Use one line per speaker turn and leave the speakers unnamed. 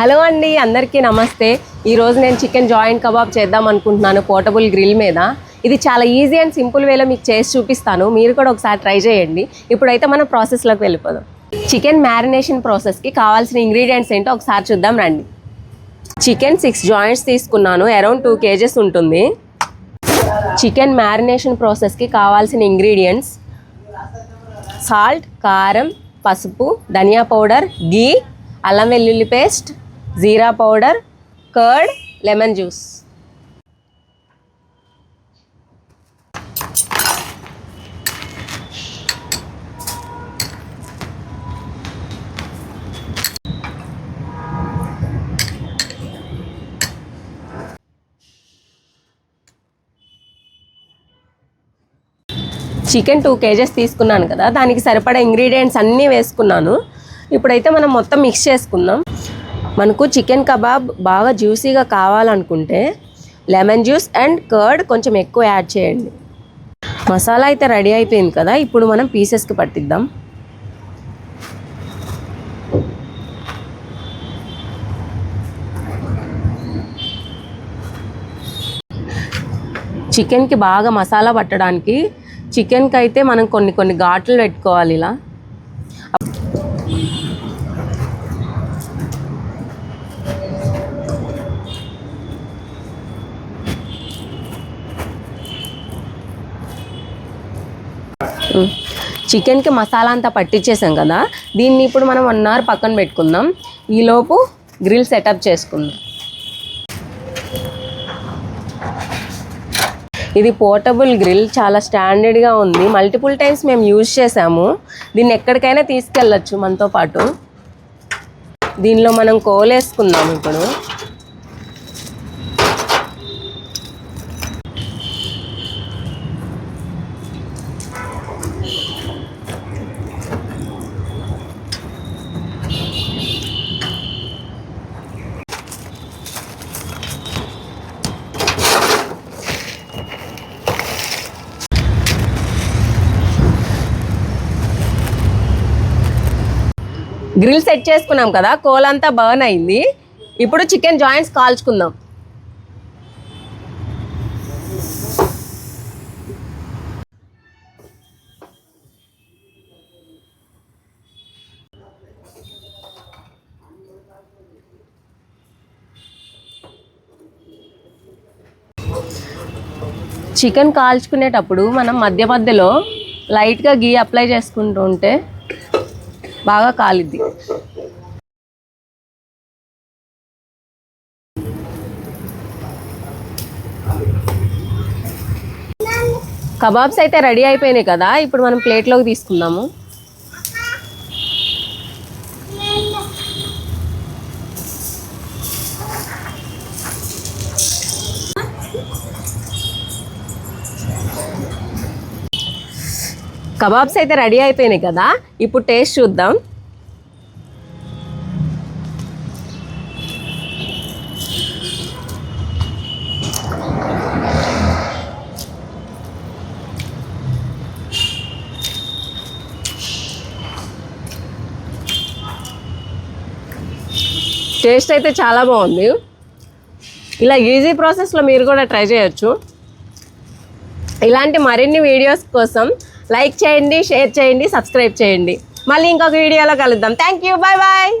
Hello అండి అందరికీ నమస్తే. ఈరోజు నేను చికెన్ జాయింట్ కబాబ్ చేద్దాం అనుకుంటున్నాను పోర్టబుల్ గ్రిల్ మీద. ఇది చాలా ఈజీ అండ్ సింపుల్ వేలో మీకు చేసి చూపిస్తాను. మీరు కూడా ఒకసారి ట్రై చేయండి. ఇప్పుడైతే మనం ప్రాసెస్లోకి వెళ్ళిపోదాం. చికెన్ మ్యారినేషన్ ప్రాసెస్కి కావాల్సిన ఇంగ్రీడియంట్స్ ఏంటో ఒకసారి చూద్దాం రండి. చికెన్ సిక్స్ జాయింట్స్ తీసుకున్నాను. అరౌండ్ టూ కేజెస్ ఉంటుంది. చికెన్ మ్యారినేషన్ ప్రాసెస్కి కావాల్సిన ఇంగ్రీడియంట్స్ సాల్ట్ కారం పసుపు ధనియా పౌడర్ గీ అల్లం వెల్లుల్లి paste jeera powder curd lemon juice. Chicken two kgs తీసుకున్నాను కదా దానికి సరిపడా ఇంగ్రీడియంట్స్ అన్నీ వేసుకున్నాను. ఇప్పుడైతే మనం మొత్తం మిక్స్ చేసుకుందాం. మనకు చికెన్ కబాబ్ బాగా జ్యూసీగా కావాలనుకుంటే లెమన్ జ్యూస్ అండ్ కర్డ్ కొంచెం ఎక్కువ యాడ్ చేయండి. మసాలా అయితే రెడీ అయిపోయింది కదా ఇప్పుడు మనం పీసెస్కి పట్టిద్దాం. చికెన్కి బాగా మసాలా పట్టడానికి చికెన్కి అయితే మనం కొన్ని కొన్ని ఘాట్లు పెట్టుకోవాలి ఇలా. చికెన్కి మసాలా అంతా పట్టించేసాం కదా. దీన్ని ఇప్పుడు మనం వన్ అవర్ పక్కన పెట్టుకుందాం. ఈలోపు గ్రిల్ సెటప్ చేసుకుందాం. ఇది పోర్టబుల్ గ్రిల్ చాలా స్టాండర్డ్గా ఉంది. మల్టిపుల్ టైమ్స్ మేము యూజ్ చేసాము. దీన్ని ఎక్కడికైనా తీసుకెళ్ళచ్చు మనతో పాటు. దీనిలో మనం కోలేసుకుందాం ఇప్పుడు. గ్రిల్ సెట్ చేసుకున్నాం కదా కోల్ అంతా బర్న్ అయింది. ఇప్పుడు చికెన్ జాయింట్స్ కాల్చుకుందాం. చికెన్ కాల్చుకునేటప్పుడు మనం మధ్య మధ్యలో లైట్గా గీ అప్లై చేసుకుంటూ ఉంటే బాగా కాలిద్ది. కబాబ్స్ అయితే రెడీ అయిపోయినాయి కదా ఇప్పుడు మనం ప్లేట్లోకి తీసుకుందాము. కబాబ్స్ అయితే రెడీ అయిపోయినాయి కదా? ఇప్పుడు టేస్ట్ చూద్దాం. టేస్ట్ అయితే చాలా బాగుంది. ఇలా ఈజీ ప్రాసెస్లో మీరు కూడా ట్రై చేయొచ్చు. ఇలాంటి మరిన్ని వీడియోస్ కోసం లైక్ చేయండి షేర్ చేయండి సబ్స్క్రైబ్ చేయండి. మళ్ళీ ఇంకొక వీడియోలో కలుద్దాం. Thank you bye bye